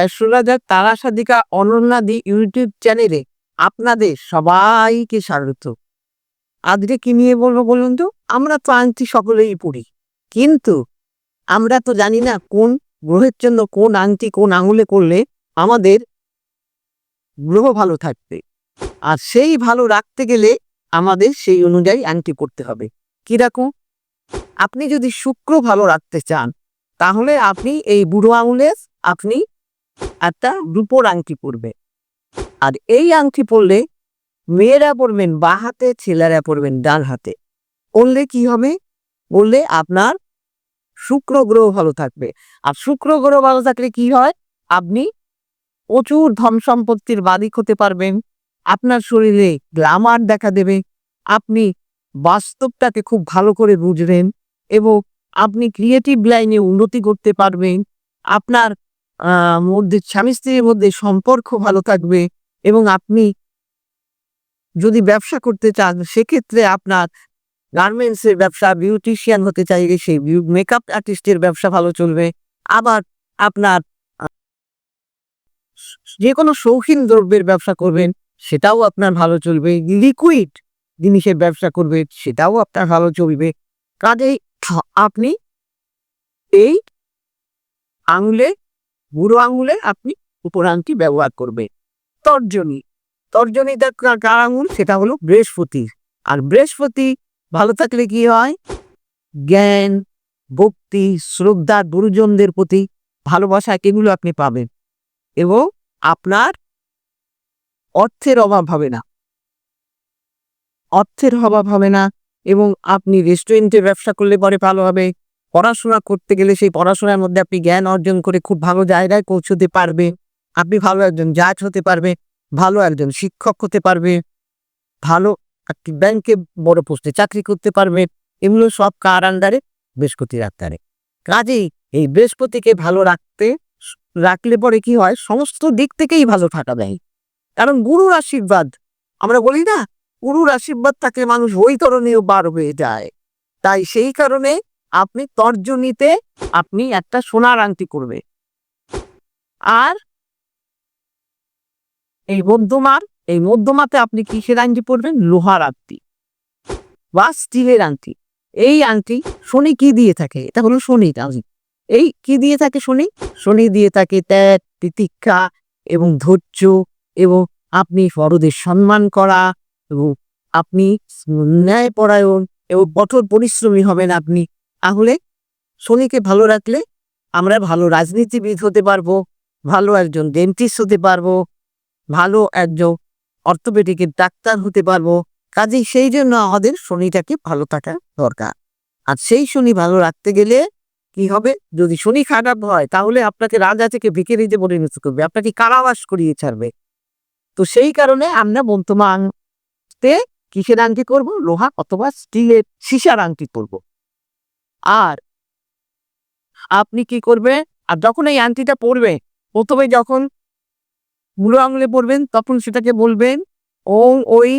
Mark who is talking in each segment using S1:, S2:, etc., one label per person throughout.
S1: Astrologer তারা Sadika অনন্যাদি YouTube চ্যানেলে আপনাদের সবাইকে স্বাগত। আজকে কি নিয়ে বলব বলুন তো? আমরা তো আংটি সকলেই পড়ি কিন্তু আমরা তো জানি না কোন গ্রহের জন্য কোন আংটি কোন আঙুলে করলে আমাদের গ্রহ ভালো থাকবে। আর সেই ভালো রাখতে গেলে আমাদের সেই অনুযায়ী আংটি করতে হবে। কীরকম আপনি যদি শুক্র ভালো রাখতে চান, তাহলে আপনি এই বুড়ো আঙুলে আপনি একটা রূপোর আংটি পরবে। আর এই আংটি পরলে মেয়েরা পরবেন বা হাতে, ছেলেরা পরবেন ডান হাতে। পরলে কি হবে? বললে আপনার শুক্র গ্রহ ভালো থাকবে। আর শুক্র গ্রহ ভালো থাকলে কি হয়? আপনি প্রচুর ধন সম্পত্তির বাদিক হতে পারবেন। আপনার শরীরে গ্লামার দেখা দেবে। আপনি বাস্তবটাকে খুব ভালো করে বুঝবেন এবং আপনি ক্রিয়েটিভ লাইনে উন্নতি করতে পারবেন। আপনার মধ্যে স্বামী স্ত্রীর মধ্যে সম্পর্ক ভালো থাকবে এবং আপনি যদি ব্যবসা করতে চান, সেক্ষেত্রে আপনার গার্মেন্টসের ব্যবসা বিউটিশিয়ান হতে চাইলে সেই মেকআপ আর্টিস্টের ব্যবসা ভালো চলবে। আবার আপনার যে কোনো শৌখিন দ্রব্যের ব্যবসা করবেন, সেটাও আপনার ভালো চলবে। লিকুইড জিনিসের ব্যবসা করবে সেটাও আপনার ভালো চলবে। কাজেই আপনি এই আঙুলে বুড়ো আঙুলে আপনি উপর আংটি ব্যবহার করবেন। তর্জনী। তর্জনীটা কা- কার আঙুল? সেটা হলো বৃহস্পতি আর বৃহস্পতি ভালো থাকলে কি হয়? জ্ঞান, ভক্তি, শ্রদ্ধা গুরুজনদের প্রতি ভালোবাসা এগুলো আপনি পাবেন। এবং আপনার অর্থের অভাব হবে না। অর্থের অভাব হবে না এবং আপনি রেস্টুরেন্টে ব্যবসা করলে পরে ভালো হবে। পড়াশোনা করতে গেলে সেই পড়াশোনার মধ্যে আপনি জ্ঞান অর্জন করে খুব ভালো জায়গায় পৌঁছতে পারবে। আপনি ভালো একজন জাজ হতে পারবে, ভালো একজন শিক্ষক হতে পারবে, ভালো একটি ব্যাংকে বড় পোস্টে চাকরি করতে পারবে, এগুলো সব কার আন্ডারে বৃহস্পতির আন্ডারে কাজেই এই বৃহস্পতিকে ভালো রাখতে, রাখলে পরে কি হয়? সমস্ত দিক থেকেই ভালো থাকা দেয় কারণ গুরুর আশীর্বাদ, আমরা বলি না, গুরুর আশীর্বাদ থাকলে মানুষ ওই ধরনেও বার হয়ে যায়। তাই সেই কারণে আপনি তর্জনীতে আপনি একটা সোনার আংটি করবে। আর এই মধ্যমার, এই মধ্যমাতে আপনি কিসের আংটি পরবেন? লোহার আংটি বা স্টিলের আংটি। এই আংটি শনি কি দিয়ে থাকে? এটা হলো শনির আংটি এই কি দিয়ে থাকে শনি? শনি দিয়ে থাকে ত্যাগ, তিতিক্ষা এবং ধৈর্য এবং আপনি বড়দের সম্মান করা এবং আপনি ন্যায়পরায়ণ এবং কঠোর পরিশ্রমী হবেন আপনি। তাহলে শনিকে ভালো রাখলে আমরা ভালো রাজনীতিবিদ হতে পারব, ভালো একজন ডেন্টিস্ট হতে পারব, ভালো একজন অর্থোপেডিকের ডাক্তার হতে পারব। কাজেই সেই জন্য আমাদের শনিটাকে ভালো থাকা দরকার। আর সেই শনি ভালো রাখতে গেলে কি হবে? যদি শনি খারাপ হয়, তাহলে আপনাকে রাজা থেকে ভিকেরিতে পরিণত করবে। আপনাকে কারাবাস করিয়ে ছাড়বে। তো সেই কারণে আমরা বর্তমানতে কিসের আংটি করব? লোহা অথবা স্টিলের সীসার আংটি করব। আর আপনি কি করবে? আর যখন এই আংটিটা পরবে, প্রথমে যখন বুড়ো আঙুলে পড়বেন তখন সেটাকে বলবেন ওং ওই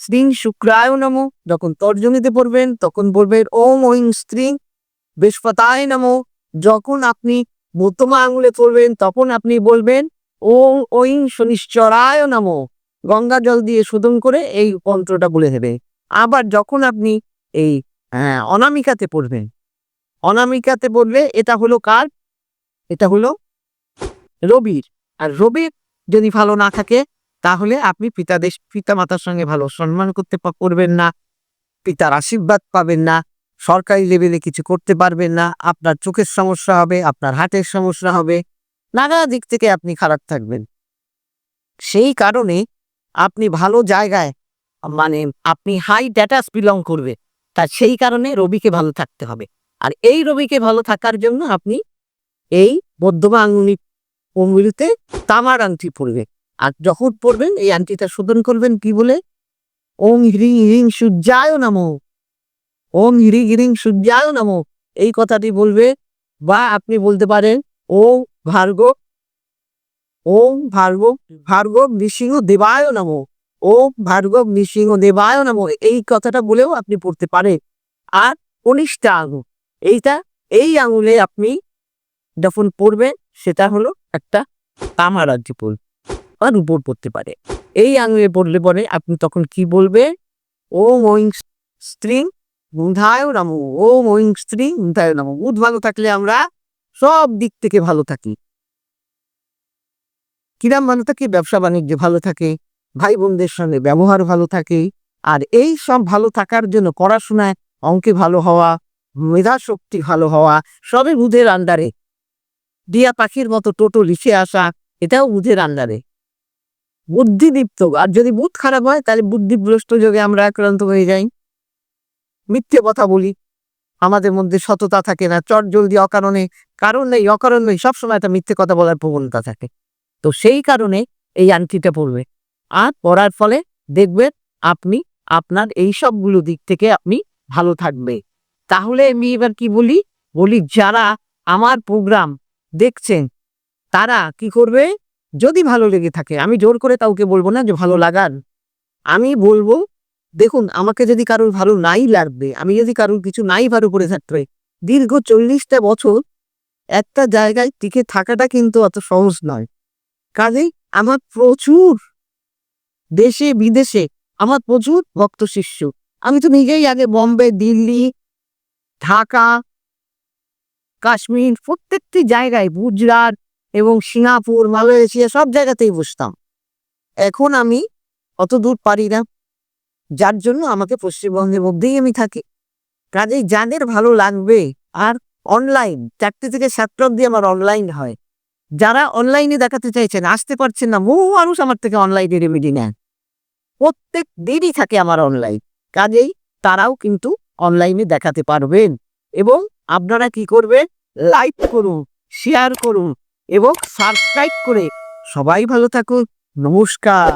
S1: শ্রীং শুক্রায় নম। যখন তর্জনীতে পড়বেন তখন বলবেন ওং ওং স্ত্রী বৃহস্পতায় নম। যখন আপনি মধ্যমা আঙুলে পড়বেন তখন আপনি বলবেন ওং ওং শনিশ্চরায় নম। গঙ্গা জল দিয়ে শোধন করে এই মন্ত্রটা বলে দেবে। আবার যখন আপনি এই আহ, অনামিকাতে পড়বেন অনামিকাতে পড়লে এটা হলো কার? এটা হলো রবির। আর রবির যদি ভালো না থাকে তাহলে আপনি পিতাদের পিতা মাতার সঙ্গে ভালো সম্মান করতে পারবেন না পিতার আশীর্বাদ পাবেন না সরকারি লেভেলে কিছু করতে পারবেন না আপনার চোখের সমস্যা হবে আপনার হার্টের সমস্যা হবে নানা দিক থেকে আপনি খারাপ থাকবেন। সেই কারণে আপনি ভালো জায়গায় মানে আপনি হাই ড্যাটাস বিলং করবে। তা সেই কারণে রবিকে ভালো থাকতে হবে। আর এই রবিকে ভালো থাকার জন্য আপনি এই মধ্যমা আঙ্গুলি অঙ্গুলিতে তামার আংটি পরবে। আর যখন পরবেন এই আংটিটা শোধন করবেন কি বলে? ওং হ্রিং হ্রিং সূর্যায় নমো। ওং হ্রিং হ্রিং সূর্যায় নমো। এই কথাটি বলবে বা আপনি বলতে পারেন ওম ভার্গ ওম ভার্গ ভার্গ নৃসিংহ দেবায় নমো। ওম ভার্গব নৃসিংহ দেবায় নমো। এই কথাটা বলেও আপনি পড়তে পারেন। আর কনিষ্ঠা আঙুল। এইটা, এই আঙুলে আপনি যখন পড়বেন সেটা হলো একটা তামা রাজ্যে পড়বে আর উপর পড়তে পারে। এই আঙুলে পড়লে পরে আপনি তখন কি বলবে? ও ওইং স্ত্রী বুধায় নাম। ও ওইং স্ত্রী বুধায় নাম। বুধ ভালো থাকলে আমরা সব দিক থেকে ভালো থাকি। কিরাম ভালো থাকে? ব্যবসা বাণিজ্য ভালো থাকে। ভাই বোনদের সঙ্গে ব্যবহার ভালো থাকে। আর এই সব ভালো থাকার জন্য পড়াশোনায় অঙ্কে ভালো হওয়া মেধা শক্তি ভালো হওয়া, সবই বুধের আন্ডারে দিয়া পাখির মতো টোটো লিখে আসা, এটাও বুধের আন্ডারে বুদ্ধিদীপ্ত আর যদি বুধ খারাপ হয়, তাহলে বুদ্ধিভ্রষ্ট যোগে আমরা আক্রান্ত হয়ে যাই। মিথ্যে কথা বলি। আমাদের মধ্যে সততা থাকে না, চট জলদি অকারণে। কারণ নেই, অকারণ নেই, সবসময় একটা মিথ্যে কথা বলার প্রবণতা থাকে। তো সেই কারণে এই আংটিটা পড়বে আর পড়ার ফলে দেখবেন আপনি, আপনার এই সবগুলো দিক থেকে আপনি ভালো থাকবে। তাহলে আমি এবার কি বলি? বলি যারা আমার প্রোগ্রাম দেখছেন, তারা কি করবে? যদি ভালো লেগে থাকে, আমি জোর করে কাউকে বলব না যে ভালো লাগান আমি বলব, দেখুন, আমাকে যদি কারোর ভালো নাই লাগবে, আমি যদি কারোর কিছু নাই ভালো করে থাকতে দীর্ঘ চল্লিশটা বছর একটা জায়গায় টিকে থাকাটা কিন্তু অত সহজ নয়। কাজেই আমার প্রচুর দেশে, বিদেশে আমার প্রচুর ভক্ত শিষ্য। আমি তো নিজেই আগে বম্বে, দিল্লি, ঢাকা, কাশ্মীর, প্রত্যেকটি জায়গায় গুজরাট এবং সিঙ্গাপুর, মালয়েশিয়া সব জায়গাতেই বসতাম। এখন আমি অত দূর পারি না। যার জন্য আমাকে পশ্চিমবঙ্গের মধ্যেই আমি থাকি। কাজেই যাদের ভালো লাগবে আর অনলাইন চারটে থেকে সাতটা অব্দি আমার অনলাইন হয়। যারা অনলাইনে দেখাতে চাইছেন, আসতে পারছেন না, বহু মানুষ আমার থেকে অনলাইনে রেমেডি নেন প্রত্যেক দিনই থাকে আমার অনলাইন কাজেই তারাও কিন্তু অনলাইনে দেখাতে পারবেন এবং আপনারা কি করবেন? লাইক করুন শেয়ার করুন এবং সাবস্ক্রাইব করে সবাই ভালো থাকুন। নমস্কার।